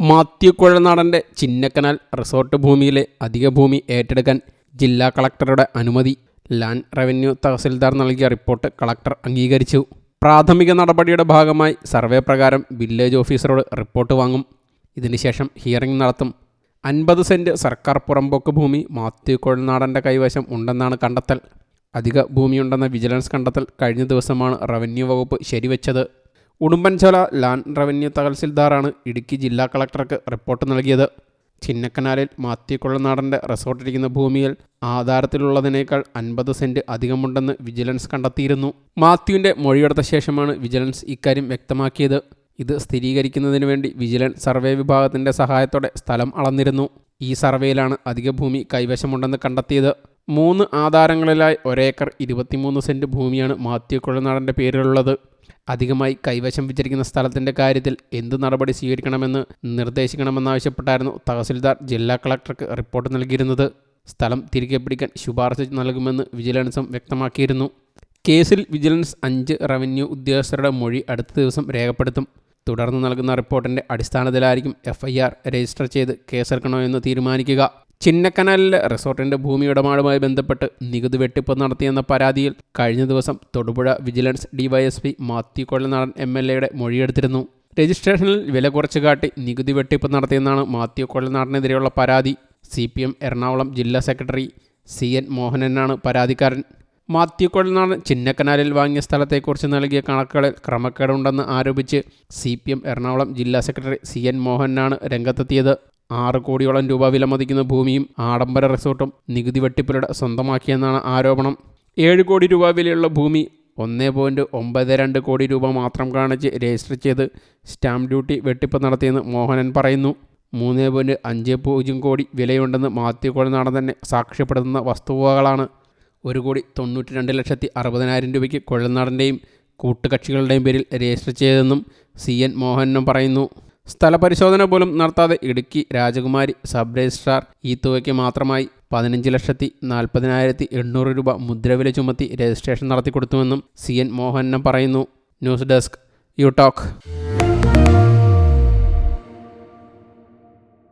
Mathew കുഴൽനാടന്റെ Chinnakanal resort ഭൂമിയിലെ അധിക ഭൂമി ഏറ്റെടുക്കാൻ ജില്ലാ കളക്ടറുടെ അനുമതി. ലാൻഡ് റവന്യൂ തഹസിൽദാർ നൽകിയ റിപ്പോർട്ട് കളക്ടർ അംഗീകരിച്ചു. പ്രാഥമിക നടപടിയുടെ ഭാഗമായി സർവേ പ്രകാരം വില്ലേജ് ഓഫീസറോട് റിപ്പോർട്ട് വാങ്ങും. ഇതിനുശേഷം ഹിയറിംഗ് നടത്തും. അൻപത് സെന്റ് സർക്കാർ പുറമ്പോക്ക് ഭൂമി മാത്യു കുഴൽനാടന്റെ കൈവശം ഉണ്ടെന്നാണ് കണ്ടെത്തൽ. അധിക ഭൂമിയുണ്ടെന്ന വിജിലൻസ് കണ്ടെത്തൽ കഴിഞ്ഞ ദിവസമാണ് റവന്യൂ വകുപ്പ് ശരിവെച്ചത്. ഉടുമ്പൻചോല ലാൻഡ് റവന്യൂ തഹസിൽദാറാണ് ഇടുക്കി ജില്ലാ കളക്ടർക്ക് റിപ്പോർട്ട് നൽകിയത്. ചിന്നക്കനാലിൽ മാത്തിക്കുള്ള നാടന്റെ റിസോർട്ടിരിക്കുന്ന ഭൂമിയിൽ ആധാരത്തിലുള്ളതിനേക്കാൾ അൻപത് സെന്റ് അധികമുണ്ടെന്ന് വിജിലൻസ് കണ്ടെത്തിയിരുന്നു. മാത്യുവിന്റെ മൊഴിയെടുത്ത ശേഷമാണ് വിജിലൻസ് ഇക്കാര്യം വ്യക്തമാക്കിയത്. ഇത് സ്ഥിരീകരിക്കുന്നതിന് വേണ്ടി വിജിലൻസ് സർവേ വിഭാഗത്തിന്റെ സഹായത്തോടെ സ്ഥലം അളന്നിരുന്നു. ഈ സർവേയിലാണ് അധിക ഭൂമി കൈവശമുണ്ടെന്ന് കണ്ടെത്തിയത്. മൂന്ന് ആധാരങ്ങളിലായി ഒരേക്കർ ഇരുപത്തിമൂന്ന് സെന്റ് ഭൂമിയാണ് മാത്യു കുഴനാടന്റെ പേരിലുള്ളത്. അധികമായി കൈവശം വെച്ചിരിക്കുന്ന സ്ഥലത്തിന്റെ കാര്യത്തിൽ എന്ത് നടപടി സ്വീകരിക്കണമെന്ന് നിർദ്ദേശിക്കണമെന്നാവശ്യപ്പെട്ടായിരുന്നു തഹസിൽദാർ ജില്ലാ കളക്ടർക്ക് റിപ്പോർട്ട് നൽകിയിരുന്നത്. സ്ഥലം തിരികെ പിടിക്കാൻ ശുപാർശ നൽകുമെന്ന് വിജിലൻസും വ്യക്തമാക്കിയിരുന്നു. കേസിൽ വിജിലൻസ് അഞ്ച് റവന്യൂ ഉദ്യോഗസ്ഥരുടെ മൊഴി അടുത്ത ദിവസം രേഖപ്പെടുത്തും. തുടർന്ന് നൽകുന്ന റിപ്പോർട്ടിന്റെ അടിസ്ഥാനത്തിലായിരിക്കും എഫ് രജിസ്റ്റർ ചെയ്ത് കേസെടുക്കണോ എന്ന് തീരുമാനിക്കുക. ചിന്നക്കനാലിലെ റിസോർട്ടിന്റെ ഭൂമി ഇടപാടുമായി ബന്ധപ്പെട്ട് നികുതി വെട്ടിപ്പ് നടത്തിയെന്ന പരാതിയിൽ കഴിഞ്ഞ ദിവസം Thodupuzha vigilance DYSP Mathew Kollanadan M L എയുടെ മൊഴിയെടുത്തിരുന്നു. രജിസ്ട്രേഷനിൽ വില കുറച്ച് കാട്ടി നികുതി വെട്ടിപ്പ് നടത്തിയെന്നാണ് മാത്യു കൊള്ളനാടനെതിരെയുള്ള പരാതി. സി പി എം എറണാകുളം ജില്ലാ സെക്രട്ടറി സി എൻ മോഹനനാണ് പരാതിക്കാരൻ. മാത്യു കൊള്ളനാടൻ ചിന്നക്കനാലിൽ വാങ്ങിയ സ്ഥലത്തെക്കുറിച്ച് നൽകിയ കണക്കുകളിൽ ക്രമക്കേടുണ്ടെന്ന് ആരോപിച്ച് സി പി എം എറണാകുളം ജില്ലാ സെക്രട്ടറി സി എൻ മോഹനാണ് രംഗത്തെത്തിയത്. ആറ് കോടിയോളം രൂപ വിലമതിക്കുന്ന ഭൂമിയും ആഡംബര റിസോർട്ടും നികുതി വെട്ടിപ്പിലൂടെ സ്വന്തമാക്കിയെന്നാണ് ആരോപണം. ഏഴ് കോടി രൂപ വിലയുള്ള ഭൂമി ഒന്ന് പോയിന്റ് ഒമ്പത് രണ്ട് കോടി രൂപ മാത്രം കാണിച്ച് രജിസ്റ്റർ ചെയ്ത് സ്റ്റാമ്പ് ഡ്യൂട്ടി വെട്ടിപ്പ് നടത്തിയെന്ന് മോഹനൻ പറയുന്നു. മൂന്ന് പോയിന്റ് അഞ്ച് പൂജ്യം കോടി വിലയുണ്ടെന്ന് മാത്യു കൊളനാടൻ തന്നെ സാക്ഷ്യപ്പെടുത്തുന്ന വസ്തുവകകളാണ്. ഒരു കോടി തൊണ്ണൂറ്റി രണ്ട് ലക്ഷത്തി അറുപതിനായിരം രൂപയ്ക്ക് കൊഴൽനാടന്റെയും കൂട്ടുകക്ഷികളുടെയും പേരിൽ രജിസ്റ്റർ ചെയ്തതെന്നും സി എൻ മോഹനും പറയുന്നു. സ്ഥലപരിശോധന പോലും നടത്താതെ ഇടുക്കി രാജകുമാരി സബ് രജിസ്ട്രാർ ഈ തുകയ്ക്ക് മാത്രമായി പതിനഞ്ച് ലക്ഷത്തി നാൽപ്പതിനായിരത്തി എണ്ണൂറ് രൂപ മുദ്രവില ചുമത്തി രജിസ്ട്രേഷൻ നടത്തിക്കൊടുത്തുവെന്നും സി എൻ മോഹനം പറയുന്നു. News desk U talk.